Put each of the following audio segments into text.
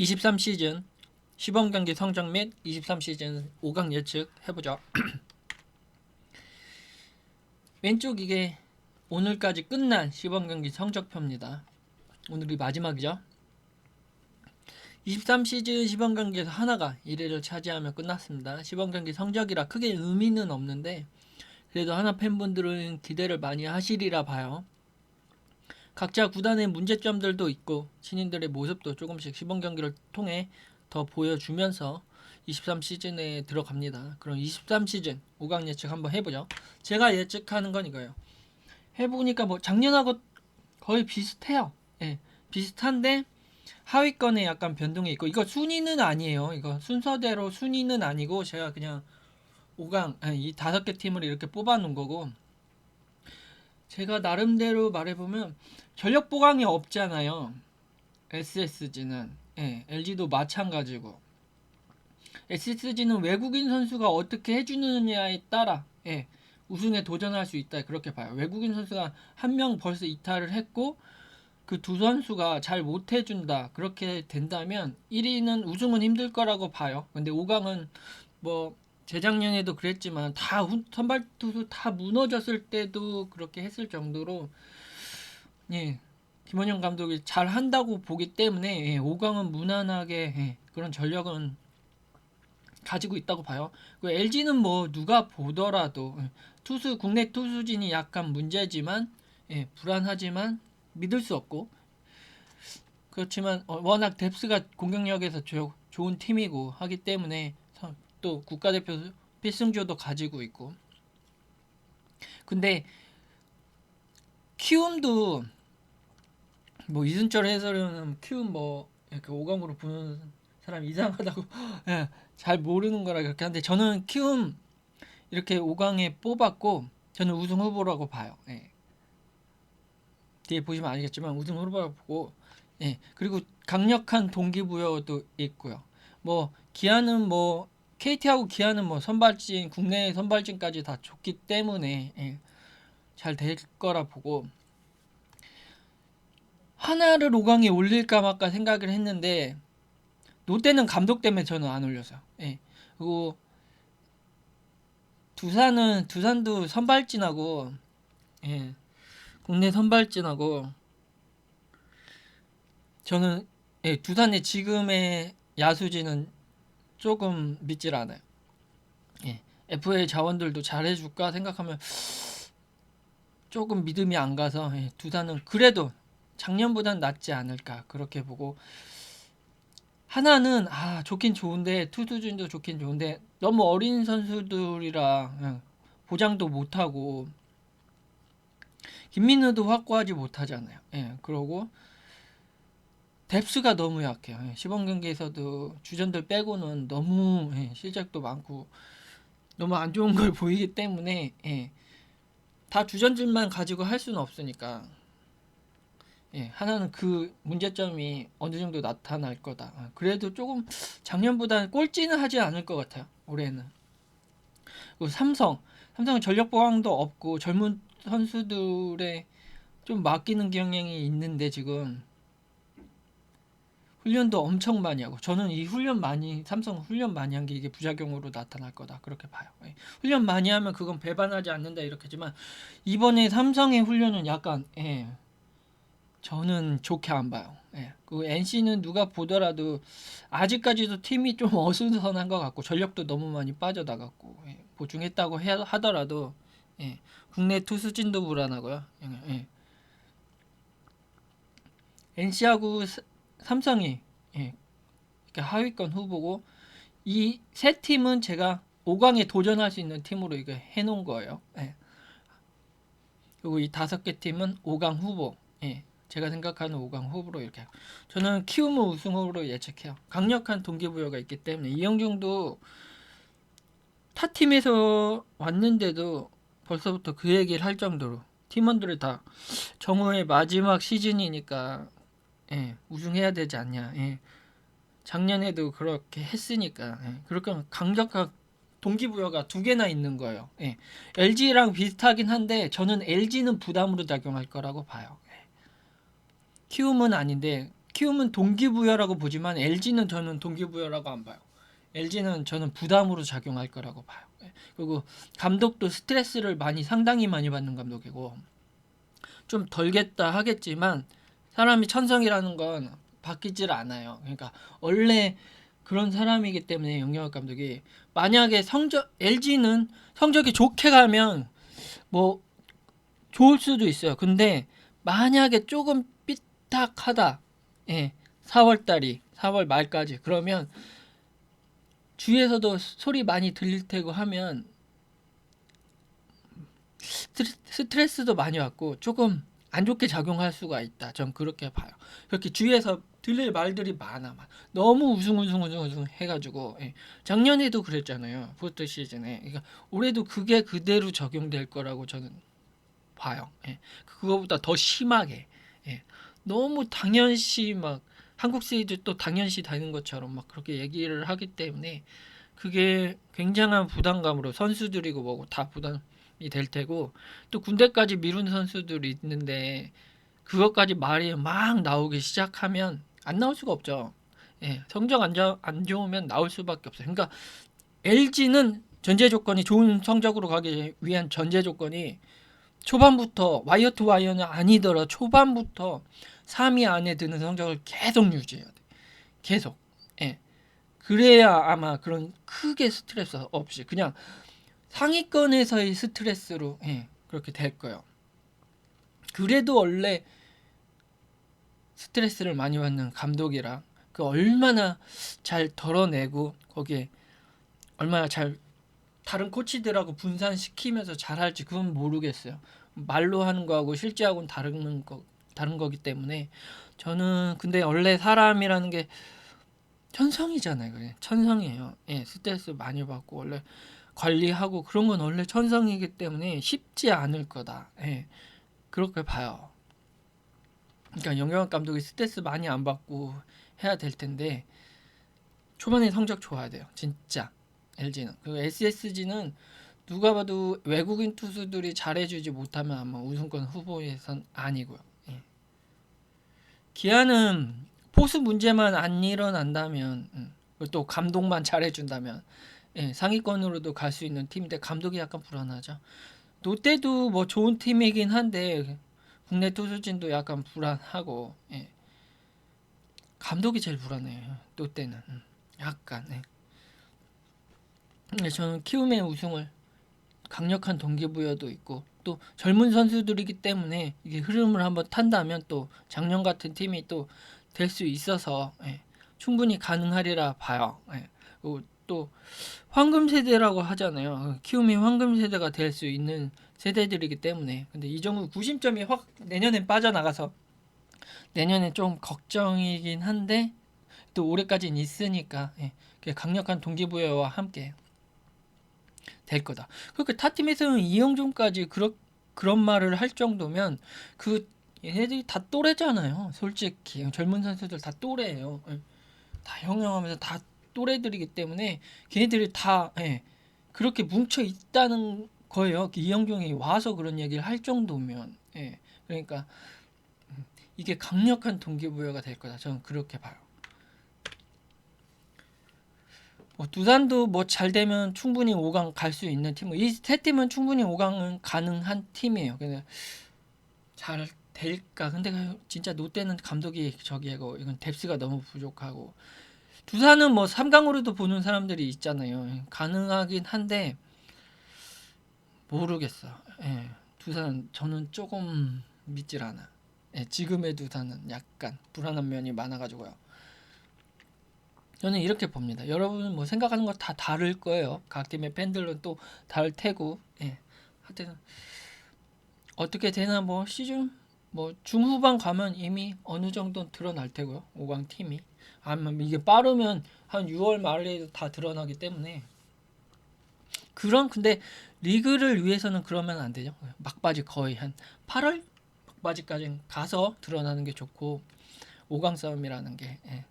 23 시즌 시범 경기 성적 및 23 시즌 5강 예측 해보죠. 왼쪽 이게 오늘까지 끝난 시범 경기 성적표입니다. 오늘이 마지막이죠. 23 시즌 시범 경기에서 하나가 1위를 차지하며 끝났습니다. 시범 경기 성적이라 크게 의미는 없는데 그래도 하나 팬분들은 기대를 많이 하시리라 봐요. 각자 구단의 문제점들도 있고 신인들의 모습도 조금씩 시범 경기를 통해 더 보여주면서 23 시즌에 들어갑니다. 그럼 23 시즌 5강 예측 한번 해보죠. 제가 예측하는 건 이거예요. 해보니까 뭐 작년하고 거의 비슷해요. 예, 비슷한데 하위권에 약간 변동이 있고 이거 순위는 아니에요. 이거 순서대로 순위는 아니고 제가 그냥 5강 아니, 이 다섯 개 팀을 이렇게 뽑아놓은 거고 제가 나름대로 말해보면 전력 보강이 없잖아요. SSG는 예, LG도 마찬가지고 SSG는 외국인 선수가 어떻게 해주느냐에 따라 예, 우승에 도전할 수 있다 그렇게 봐요. 외국인 선수가 한 명 벌써 이탈을 했고 그 두 선수가 잘 못 해준다 그렇게 된다면 1위는 우승은 힘들 거라고 봐요. 근데 5강은 뭐 재작년에도 그랬지만 다 후- 선발 투수 다 무너졌을 때도 그렇게 했을 정도로 예. 김원영 감독이 잘 한다고 보기 때문에 예, 5강은 무난하게 예, 그런 전력은 가지고 있다고 봐요. 그 LG는 뭐 누가 보더라도 예, 투수 국내 투수진이 약간 문제지만 예, 불안하지만 믿을 수 없고. 그렇지만 어, 워낙 뎁스가 공격력에서 조, 좋은 팀이고 하기 때문에 서- 또 국가대표 필승조도 가지고 있고. 근데 키움도 뭐 이순철 해설은 키움 뭐 이렇게 5강으로 보는 사람 이상하다고 예, 잘 모르는 거라 그렇게 하는데 저는 키움 이렇게 5강에 뽑았고 저는 우승 후보라고 봐요. 예. 뒤에 보시면 알겠지만 우승 후보라고 보고 예. 그리고 강력한 동기부여도 있고요. 뭐 기아는 뭐 KT하고 기아는 뭐 선발진 국내 선발진까지 다 좋기 때문에 예. 잘될 거라 보고 하나를 5강에 올릴까 말까 생각을 했는데 롯데는 감독 때문에 저는 안 올렸어요. 예. 그리고 두산은 두산도 선발진하고 예. 국내 선발진하고 저는 예, 두산의 지금의 야수진은 조금 믿질 않아요. 예. FA 자원들도 잘해줄까 생각하면 조금 믿음이 안 가서 예, 두산은 그래도 작년보단 낫지 않을까 그렇게 보고 하나는 아 좋긴 좋은데 투수진도 좋긴 좋은데 너무 어린 선수들이라 그냥 보장도 못하고 김민우도 확고하지 못하잖아요. 예, 그러고 뎁스가 너무 약해요. 예, 시범 경기에서도 주전들 빼고는 너무 예, 실책도 많고 너무 안 좋은 걸 보이기 때문에 예, 다 주전들만 가지고 할 수는 없으니까 예, 하나는 그 문제점이 어느 정도 나타날 거다. 아, 그래도 조금 작년보다는 꼴찌는 하지 않을 것 같아요. 올해는. 그리고 삼성, 삼성은 전력 보강도 없고 젊은 선수들의 좀 맡기는 경향이 있는데 지금 훈련도 엄청 많이 하고 저는 이 훈련 많이 삼성 훈련 많이 한 게 이게 부작용으로 나타날 거다 그렇게 봐요. 예. 훈련 많이 하면 그건 배반하지 않는다 이렇게지만 이번에 삼성의 훈련은 약간 예, 저는 좋게 안 봐요. 예. 그 NC는 누가 보더라도 아직까지도 팀이 좀 어수선한 것 같고 전력도 너무 많이 빠져나갔고 예. 보충했다고 해, 하더라도 예. 국내 투수진도 불안하고요. 예. 예. NC하고 삼성이 예. 하위권 후보고 이 세 팀은 제가 5강에 도전할 수 있는 팀으로 이거 해놓은 거예요. 예. 그리고 이 다섯 개 팀은 5강 후보. 예. 제가 생각하는 5강 후보로 이렇게 저는 키움을 우승 후보로 예측해요. 강력한 동기부여가 있기 때문에 이영중도 타 팀에서 왔는데도 벌써부터 그 얘기를 할 정도로 팀원들을 다 정우의 마지막 시즌이니까 예, 우승해야 되지 않냐. 예. 작년에도 그렇게 했으니까 예, 그렇게 강력한 동기부여가 두 개나 있는 거예요. 예. LG랑 비슷하긴 한데 저는 LG는 부담으로 작용할 거라고 봐요. 예. 키움은 아닌데 키우면 동기부여라고 보지만 LG는 저는 동기부여라고 안 봐요. LG는 저는 부담으로 작용할 거라고 봐요. 예. 그리고 감독도 스트레스를 많이 상당히 많이 받는 감독이고 좀 덜겠다 하겠지만 사람이 천성이라는 건 바뀌질 않아요. 그러니까 원래 그런 사람이기 때문에 영영학 감독이 만약에 성적 LG는 성적이 좋게 가면 뭐 좋을 수도 있어요. 근데 만약에 조금 삐딱하다. 예. 4월 달이 4월 말까지 그러면 주위에서도 소리 많이 들릴 테고 하면 스트레- 스트레스도 많이 왔고 조금 안 좋게 작용할 수가 있다. 전 그렇게 봐요. 그렇게 주위에서 들릴 말들이 많아. 막 너무 우승 우승 우승 우승 해가지고 예. 작년에도 그랬잖아요. 포스트 시즌에. 그러니까 올해도 그게 그대로 적용될 거라고 저는 봐요. 예. 그거보다 더 심하게. 예. 너무 당연시 막 한국 시리즈 또 당연시 되는 것처럼 막 그렇게 얘기를 하기 때문에 그게 굉장한 부담감으로 선수들이고 뭐고 다 부담이 될 테고 또 군대까지 미룬 선수들이 있는데 그것까지 말이 막 나오기 시작하면 안 나올 수가 없죠. 예, 성적 안, 좋- 안 좋으면 나올 수밖에 없어요. 그러니까 LG는 전제 조건이 좋은 성적으로 가기 위한 전제 조건이 초반부터 와이어 투 와이어는 아니더라 초반부터 3위 안에 드는 성적을 계속 유지해야 돼. 계속. 예. 그래야 아마 그런 크게 스트레스 없이 그냥 상위권에서의 스트레스로 예, 그렇게 될 거예요. 그래도 원래 스트레스를 많이 받는 감독이라 그 얼마나 잘 덜어내고 거기에 얼마나 잘 다른 코치들하고 분산시키면서 잘할지 그건 모르겠어요. 말로 하는 거하고 실제하고는 다른 거 다른 거기 때문에 저는 근데 원래 사람이라는 게 천성이잖아요. 그래. 천성이에요. 예, 스트레스 많이 받고 원래 관리하고 그런 건 원래 천성이기 때문에 쉽지 않을 거다. 예. 그렇게 봐요. 그러니까 영경환 감독이 스트레스 많이 안 받고 해야 될 텐데 초반에 성적 좋아야 돼요. 진짜 LG는 그리고 SSG는 누가 봐도 외국인 투수들이 잘해주지 못하면 아마 우승권 후보에선 아니고요. 예. 기아는 포수 문제만 안 일어난다면 음, 또 감독만 잘해준다면 예, 상위권으로도 갈 수 있는 팀인데 감독이 약간 불안하죠. 롯데도 뭐 좋은 팀이긴 한데 국내 투수진도 약간 불안하고 예. 감독이 제일 불안해요. 롯데는 음, 약간. 예. 근데 저는 키움의 우승을 강력한 동기부여도 있고 또 젊은 선수들이기 때문에 이게 흐름을 한번 탄다면 또 작년 같은 팀이 또 될 수 있어서 예, 충분히 가능하리라 봐요. 예. 또 황금 세대라고 하잖아요. 키움이 황금 세대가 될 수 있는 세대들이기 때문에 근데 이정우 구심점이 확 내년엔 빠져나가서 내년에 좀 걱정이긴 한데 또 올해까지는 있으니까 예, 강력한 동기부여와 함께 될 거다. 그렇게 타 팀에서는 이영종까지 그런 그런 말을 할 정도면 그 얘네들이 다 또래잖아요. 솔직히 젊은 선수들 다 또래예요. 예. 다 형형하면서 다 또래들이기 때문에 걔네들이 다 예, 그렇게 뭉쳐 있다는 거예요. 이영종이 와서 그런 얘기를 할 정도면 예, 그러니까 음, 이게 강력한 동기부여가 될 거다. 저는 그렇게 봐요. 뭐 두산도 뭐 잘 되면 충분히 5강 갈 수 있는 팀. 이세 팀은 충분히 5강은 가능한 팀이에요. 근데 잘 될까? 근데 그 진짜 롯데는 감독이 저기고 이건 뎁스가 너무 부족하고 두산은 뭐 3강으로도 보는 사람들이 있잖아요. 가능하긴 한데 모르겠어. 예. 두산 저는 조금 믿질 않아. 예, 지금의 두산은 약간 불안한 면이 많아가지고요. 저는 이렇게 봅니다. 여러분은 뭐 생각하는 거 다 다를 거예요. 각 팀의 팬들은 또 다를 테고, 예. 하여튼 어떻게 되나 뭐 시즌 뭐 중후반 가면 이미 어느 정도 드러날 테고요. 5강 팀이 아니면 이게 빠르면 한 6월 말에도 다 드러나기 때문에 그런 근데 리그를 위해서는 그러면 안 되죠. 막바지 거의 한 8월 막바지까지 가서 드러나는 게 좋고 5강 싸움이라는 게 예.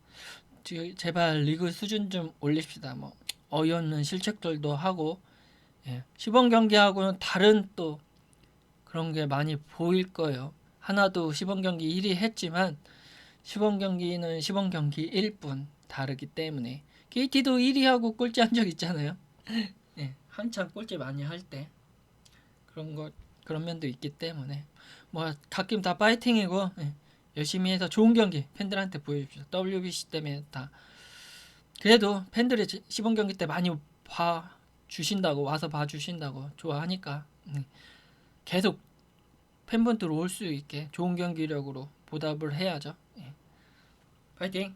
지- 제발 리그 수준 좀 올립시다. 뭐 어이없는 실책들도 하고 예. 시범 경기하고는 다른 또 그런 게 많이 보일 거예요. 하나도 시범 경기 1위 했지만 시범 경기는 시범 경기일 뿐 다르기 때문에 KT도 1위하고 꼴찌 한 적 있잖아요. 예, 한참 꼴찌 많이 할 때 그런 거 그런 면도 있기 때문에 뭐 가끔 다 파이팅이고 예, 열심히 해서 좋은 경기 팬들한테 보여줍시다. WBC 때문에 다 그래도 팬들이 지- 시범 경기 때 많이 봐 주신다고 와서 봐 주신다고 좋아하니까 음, 계속 팬분들 올 수 있게 좋은 경기력으로 보답을 해야죠. 예. 파이팅!